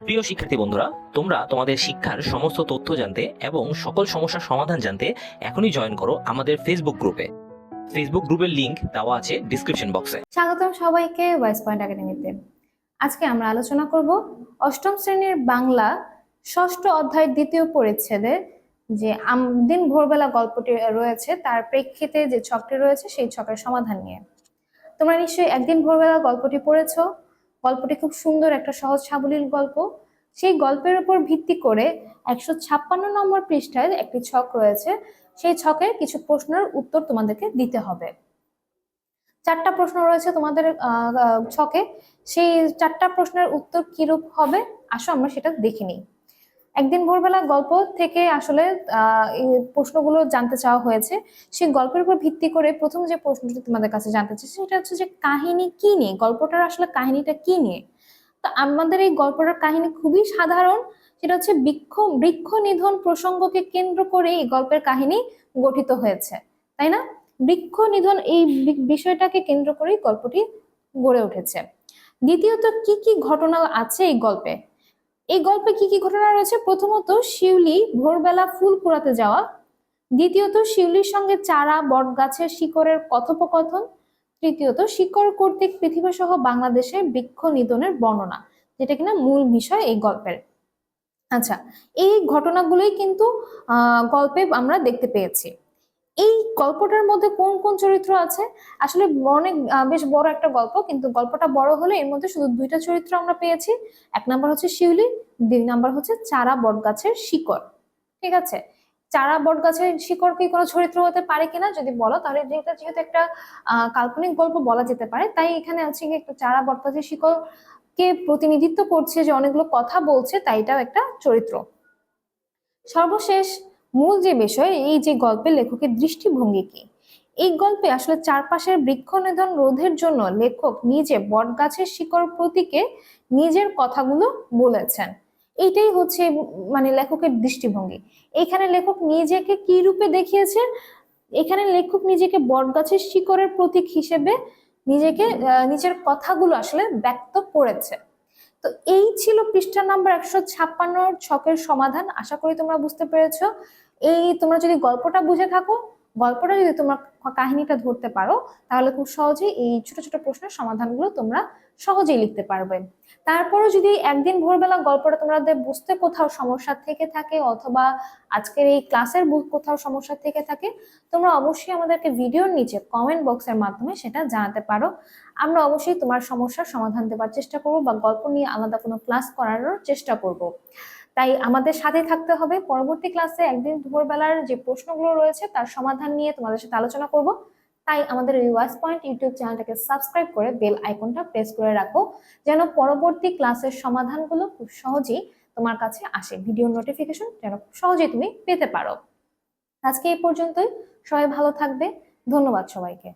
প্রিয় শিক্ষার্থী বন্ধুরা, তোমরা তোমাদের শিক্ষার সমস্ত তথ্য জানতে এবং সকল সমস্যার সমাধান জানতে এখনই জয়েন করো আমাদের ফেসবুক গ্রুপে ফেসবুক গ্রুপের লিংক দেওয়া আছে ডিসক্রিপশন বক্সে স্বাগতম সবাইকে ওয়াইস পয়েন্ট একাডেমিতে আজকে আমরা আলোচনা করব অষ্টম শ্রেণির বাংলা ষষ্ঠ অধ্যায়ের দ্বিতীয় পরিচ্ছেদে যে দিন ভোরবেলা গল্পটি রয়েছে, তার প্রেক্ষিতে যে ছকটি রয়েছে, সেই ছকের সমাধান নিয়ে। তোমরা নিশ্চয়ই একদিন ভোরবেলা গল্পটি পড়েছো গল্পটি খুব সুন্দর, একটা সহজ সাবলীল গল্প। সেই গল্পের উপর ভিত্তি করে একশো ছাপ্পান্ন নম্বর পৃষ্ঠায় একটি ছক রয়েছে। সেই ছকে কিছু প্রশ্নের উত্তর তোমাদেরকে দিতে হবে। চারটা প্রশ্ন রয়েছে তোমাদের ছকে। সেই চারটা প্রশ্নের উত্তর কিরূপ হবে? আসো আমরা সেটা দেখে নিই। একদিন ভোরবেলা গল্প থেকে আসলে প্রশ্নগুলো জানতে চাওয়া হয়েছে। সেই গল্পের উপর ভিত্তি করে প্রথম যে প্রশ্নটি তোমাদের কাছে জানতে চাই সেটা হচ্ছে যে কাহিনী কি নিয়ে? গল্পটার আসলে কাহিনীটা কি নিয়ে? তো আমাদের এই গল্পটার কাহিনী খুবই সাধারণ। সেটা হচ্ছে বৃক্ষ বৃক্ষ নিধন প্রসঙ্গকে কেন্দ্র করে এই গল্পের কাহিনী গঠিত হয়েছে। তাই না? বৃক্ষ নিধন এই বিষয়টাকে কেন্দ্র করেই গল্পটি গড়ে উঠেছে। দ্বিতীয়ত, কি কি ঘটনা আছে এই গল্পে? এই গল্পে কি কি ঘটনা রয়েছে? প্রথমত, শিউলি ভোরবেলা ফুল কুড়াতে যাওয়া। দ্বিতীয়ত, শিউলির সঙ্গে চারা, বটগাছের শিকড়ের কথোপকথন। তৃতীয়ত, শিকড় কর্তৃক পৃথিবী সহ বাংলাদেশের বৃক্ষ নিধনের বর্ণনা, যেটা কিনা মূল বিষয় এই গল্পের। আচ্ছা এই ঘটনাগুলোই কিন্তু, আহ, গল্পে আমরা দেখতে পেয়েছি। এই গল্পটার মধ্যে কোন কোন চরিত্র আছে? আসলে অনেক বেশ বড় একটা গল্প, কিন্তু গল্পটা বড় হলে এর মধ্যে শুধু দুইটা চরিত্র আমরা পেয়েছি। এক নাম্বার হচ্ছে শিউলি, দুই নাম্বার হচ্ছে চারা বটগাছের শিকড়। ঠিক আছে? চারা বটগাছের শিকড় কি কোনো চরিত্র হতে পারে কিনা যদি বলো, তাহলে যেটা যেহেতু একটা কাল্পনিক গল্প বলা যেতে পারে, তাই এখানে আছে কি একটা চারা বটগাছের শিকড় কে প্রতিনিধিত্ব করছে যে অনেকগুলো কথা বলছে তাই এটাও একটা চরিত্র। সর্বশেষ মূল যে বিষয়, এই যে গল্পের লেখকের দৃষ্টিভঙ্গি কি? এই গল্পে আসলে চারপাশের বৃক্ষ নিধন রোধের জন্য লেখক নিজে বটগাছের শিকড় প্রতীকে নিজের কথাগুলো বলেছেন। এইটাই হচ্ছে মানে লেখকের দৃষ্টিভঙ্গি। এখানে লেখক নিজেকে কি রূপে দেখিয়েছেন এখানে লেখক নিজেকে বটগাছের শিকড়ের প্রতীক হিসেবে নিজেকে নিজের কথাগুলো আসলে ব্যক্ত করেছে। তো এই ছিল পৃষ্ঠা নাম্বার একশো ছাপ্পান্ন ছকের সমাধান। আশা করি তোমরা বুঝতে পেরেছ। এই তোমরা যদি গল্পটা বুঝে থাকো, গল্পটা যদি তোমরা কাহিনীটা ধরতে পারো, তাহলে খুব সহজেই এই ছোট ছোট প্রশ্নের সমাধানগুলো তোমরা সহজেই লিখতে পারবে তারপরও যদি একদিন ভোরবেলা গল্পটা তোমাদের বুঝতে কোথাও সমস্যা থেকে থাকে অথবা আজকের এই ক্লাসের কোথাও সমস্যা থেকে থাকে, তোমরা অবশ্যই আমাদেরকে ভিডিওর নিচে কমেন্ট বক্সের মাধ্যমে সেটা জানাতে পারো। আমরা অবশ্যই তোমার সমস্যার সমাধান দেওয়ার চেষ্টা করব বা গল্প নিয়ে আলাদা কোনো ক্লাস করানোর চেষ্টা করব। তাই আমাদের সাথে থাকতে হবে। পরবর্তী ক্লাসে একদিন দুপুরবেলার যে প্রশ্নগুলো রয়েছে তার সমাধান নিয়ে তোমাদের সাথে আলোচনা করব। তাই আমাদের এই ওয়াইস পয়েন্ট ইউটিউব চ্যানেলটাকে সাবস্ক্রাইব করে বেল আইকনটা প্রেস করে রাখো, যেন পরবর্তী ক্লাসের সমাধানগুলো খুব সহজেই তোমার কাছে আসে। ভিডিও নোটিফিকেশন যেন খুব সহজেই তুমি পেতে পারো। আজকে এই পর্যন্তই। সবাই ভালো থাকবে। ধন্যবাদ সবাইকে।